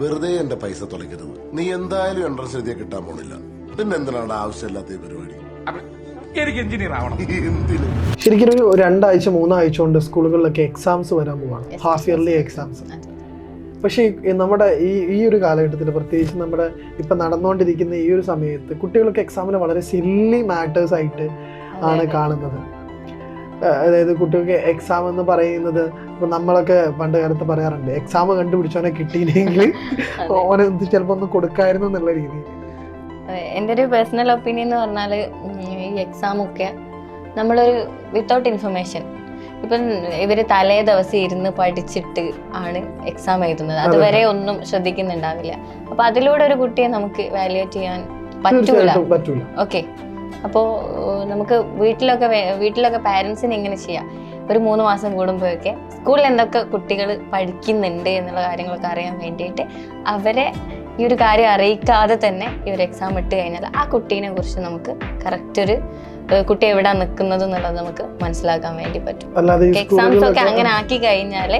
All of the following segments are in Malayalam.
വെറുതെ എന്റെ പൈസ തുളയ്ക്കരുത്. നീ എന്തായാലും എൻട്രൻസ് എഴുതിയ കിട്ടാൻ പോണില്ല. പിന്നെ എന്തിനാണ് ആവശ്യമില്ലാത്ത ഈ പരിപാടി? എനിക്ക് എഞ്ചിനീയർ ആവണം. എന്തിന്? ശരിക്കും ഒരു രണ്ടാഴ്ച മൂന്നാഴ്ച കൊണ്ട് സ്കൂളുകളിലൊക്കെ എക്സാംസ് വരാൻ പോവാണ്. ഹാഫ് ഇയർലി എക്സാംസ് പക്ഷേ ഈ നമ്മുടെ ഈ ഈ ഒരു കാലഘട്ടത്തിൽ പ്രത്യേകിച്ച് നമ്മുടെ ഇപ്പം നടന്നുകൊണ്ടിരിക്കുന്ന ഈ ഒരു സമയത്ത് കുട്ടികൾക്ക് എക്സാമിന് വളരെ സില്ലി മാറ്റേഴ്സ് ആയിട്ട് ആണ് കാണുന്നത്. അതായത് കുട്ടികൾക്ക് എക്സാം എന്ന് പറയുന്നത് ഇപ്പൊ നമ്മളൊക്കെ പണ്ട് കാലത്ത് പറയാറുണ്ട് എക്സാം കണ്ടുപിടിച്ചവനെ കിട്ടിയില്ലെങ്കിൽ ഓനെ ചിലപ്പോ ഒന്ന് കൊടുക്കായിരുന്നു എന്നുള്ള രീതിയിൽ. എന്റെ ഒരു പേഴ്സണൽ ഒപ്പീനിയൻ എന്ന് പറഞ്ഞാൽ ഈ എക്സാം ഒക്കെ നമ്മളൊരു വിത്തൗട്ട് ഇൻഫർമേഷൻ ഇപ്പം ഇവർ തലേ ദിവസം ഇരുന്ന് പഠിച്ചിട്ട് ആണ് എക്സാം എഴുതുന്നത്. അതുവരെ ഒന്നും ശ്രദ്ധിക്കുന്നുണ്ടാവില്ല. അപ്പൊ അതിലൂടെ ഒരു കുട്ടിയെ നമുക്ക് വാല്യുവേറ്റ് ചെയ്യാൻ പറ്റൂല? ഓക്കെ അപ്പോൾ നമുക്ക് വീട്ടിലൊക്കെ വീട്ടിലൊക്കെ പാരൻസിന് എങ്ങനെ ചെയ്യാം. ഒരു മൂന്ന് മാസം കൂടുമ്പോഴൊക്കെ സ്കൂളിൽ എന്തൊക്കെ കുട്ടികൾ പഠിക്കുന്നുണ്ട് എന്നുള്ള കാര്യങ്ങളൊക്കെ അറിയാൻ വേണ്ടിയിട്ട് അവരെ ഈ ഒരു കാര്യം അറിയിക്കാതെ തന്നെ ഈ ഒരു എക്സാം ഇട്ട് കഴിഞ്ഞാൽ ആ കുട്ടീനെ കുറിച്ച് നമുക്ക് കറക്റ്റ് ഒരു കുട്ടി എവിടെ നിൽക്കുന്നത് എന്നുള്ളത് നമുക്ക് മനസ്സിലാക്കാൻ വേണ്ടി പറ്റും. എക്സാംസ് ഒക്കെ അങ്ങനെ ആക്കി കഴിഞ്ഞാൽ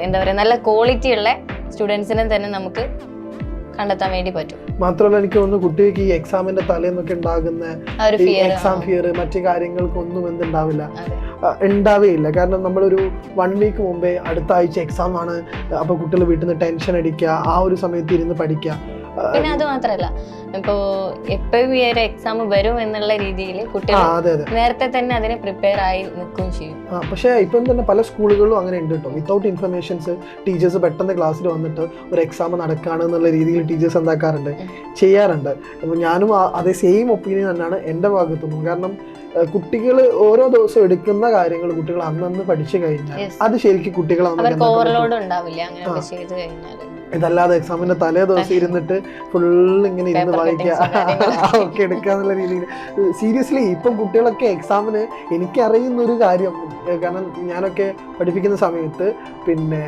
എന്താ പറയുക നല്ല ക്വാളിറ്റി ഉള്ള സ്റ്റുഡൻസിനെ തന്നെ നമുക്ക് കണ്ടെത്താൻ വേണ്ടി പറ്റും. മാത്രമല്ല എനിക്ക് തോന്നുന്നു കുട്ടികൾക്ക് ഈ എക്സാമിന്റെ തലേന്നൊക്കെ ഉണ്ടാകുന്ന എക്സാം ഫിയർ മറ്റു കാര്യങ്ങൾക്കൊന്നും എന്തുണ്ടാവില്ല. ഉണ്ടാവേയില്ല. കാരണം നമ്മളൊരു വൺ വീക്ക് മുമ്പേ അടുത്ത ആഴ്ച എക്സാം ആണ്. അപ്പൊ കുട്ടികൾ വീട്ടിൽ നിന്ന് ടെൻഷൻ അടിക്കുക ആ ഒരു സമയത്ത് ഇരുന്ന് പഠിക്കുക. പിന്നെ അത് മാത്രല്ല ഇപ്പോ എപ്പോഴും ഈ ഒരു എക്സാം വരും എന്നുള്ള രീതിയിൽ കുട്ടികൾ നേരത്തെ തന്നെ അതിനെ പ്രിപ്പയർ ആയി നിൽക്കുകയും ചെയ്യും. പക്ഷേ ഇപ്പം തന്നെ പല സ്കൂളുകളിലും അങ്ങനെ ഉണ്ട് കേട്ടോ വിത്തൗട്ട് ഇൻഫർമേഷൻസ് ടീച്ചേഴ്സ് പെട്ടെന്ന് ക്ലാസ്സിൽ വന്നിട്ട് ഒരു എക്സാം നടക്കുകയാണ് എന്നുള്ള രീതിയിൽ ടീച്ചേഴ്സ് എന്താക്കാറുണ്ട്? ചെയ്യാറുണ്ട്. അപ്പോൾ ഞാനും അതേ സെയിം ഒപ്പീനിയൻ തന്നെയാണ് എന്റെ ഭാഗത്തുനിന്നും. കാരണം കുട്ടികൾ ഓരോ ദിവസം എടുക്കുന്ന കാര്യങ്ങൾ കുട്ടികൾ അന്നന്ന് പഠിച്ചു കഴിഞ്ഞാൽ അത് ശരിക്കും കുട്ടികൾ ഇതല്ലാതെ എക്സാമിന്റെ തലേ ദിവസം ഇരുന്നിട്ട് ഫുള്ള് ഇങ്ങനെ ഇരുന്ന് വായിക്കുക ഒക്കെ എടുക്കുക എന്നുള്ള രീതിയിൽ. സീരിയസ്ലി ഇപ്പം കുട്ടികളൊക്കെ എക്സാമിന് എനിക്കറിയുന്ന ഒരു കാര്യം കാരണം ഞാനൊക്കെ പഠിപ്പിക്കുന്ന സമയത്ത് പിന്നെ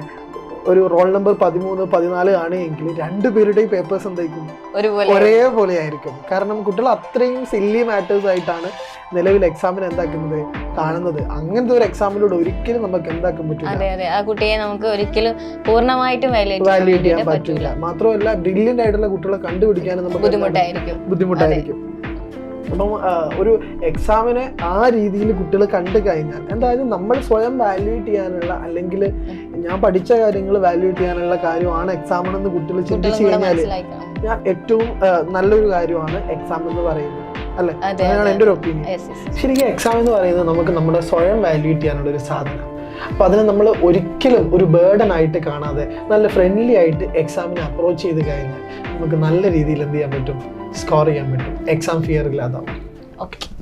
ഒരു റോൾ നമ്പർ പതിമൂന്ന് പതിനാല് ആണ് എങ്കിൽ രണ്ടുപേരുടെയും പേപ്പേഴ്സ് എന്തായിരിക്കും? ഒരുപോലെ ആയിരിക്കും. കാരണം കുട്ടികൾ അത്രയും സില്ലി മാറ്റേഴ്സ് ആയിട്ടാണ് നിലവിൽ എക്സാമിന് എന്താക്കുന്നത് കാണുന്നത്. അങ്ങനത്തെ ഒരു എക്സാമിലൂടെ ഒരിക്കലും നമുക്ക് എന്താക്കാൻ പറ്റില്ല അതെ അതെ. ആ കുട്ടിയെ നമുക്ക് ഒരിക്കലും പൂർണമായിട്ടും വാല്യുവേറ്റ് ചെയ്യാൻ പറ്റില്ല മാത്രമല്ല ബ്രില്യന്റ് ആയിട്ടുള്ള കുട്ടികളെ കണ്ടുപിടിക്കാനും നമുക്ക് ബുദ്ധിമുട്ടായിരിക്കും. ബുദ്ധിമുട്ടായിരിക്കും. അപ്പം ഒരു എക്സാമിനെ ആ രീതിയിൽ കുട്ടികൾ കണ്ടു കഴിഞ്ഞാൽ എന്തായാലും നമ്മൾ സ്വയം വാല്യൂട്ട് ചെയ്യാനുള്ള അല്ലെങ്കിൽ ഞാൻ പഠിച്ച കാര്യങ്ങൾ വാല്യൂട്ട് ചെയ്യാനുള്ള കാര്യമാണ് എക്സാമിനെന്ന് കുട്ടികൾ ചിന്തിച്ചു കഴിഞ്ഞാൽ ഞാൻ ഏറ്റവും നല്ലൊരു കാര്യമാണ് എക്സാം എന്ന് പറയുന്നത്. അല്ലെ? അതാണ് എന്റെ ഒരു ഒപ്പീനിയൻ. ശരിക്കും എക്സാം എന്ന് പറയുന്നത് നമുക്ക് നമ്മുടെ സ്വയം വാല്യൂട്ട് ചെയ്യാനുള്ള ഒരു സാധനം. അപ്പൊ അതിനെ നമ്മൾ ഒരിക്കലും ഒരു ബേർഡൻ ആയിട്ട് കാണാതെ നല്ല ഫ്രണ്ട്ലി ആയിട്ട് എക്സാമിനെ അപ്രോച്ച് ചെയ്ത് കഴിഞ്ഞാൽ നമുക്ക് നല്ല രീതിയിൽ എന്ത് ചെയ്യാൻ പറ്റും? സ്കോർ ചെയ്യാൻ പറ്റും. എക്സാം ഫിയർ ഇല്ലാതാവും. Okay.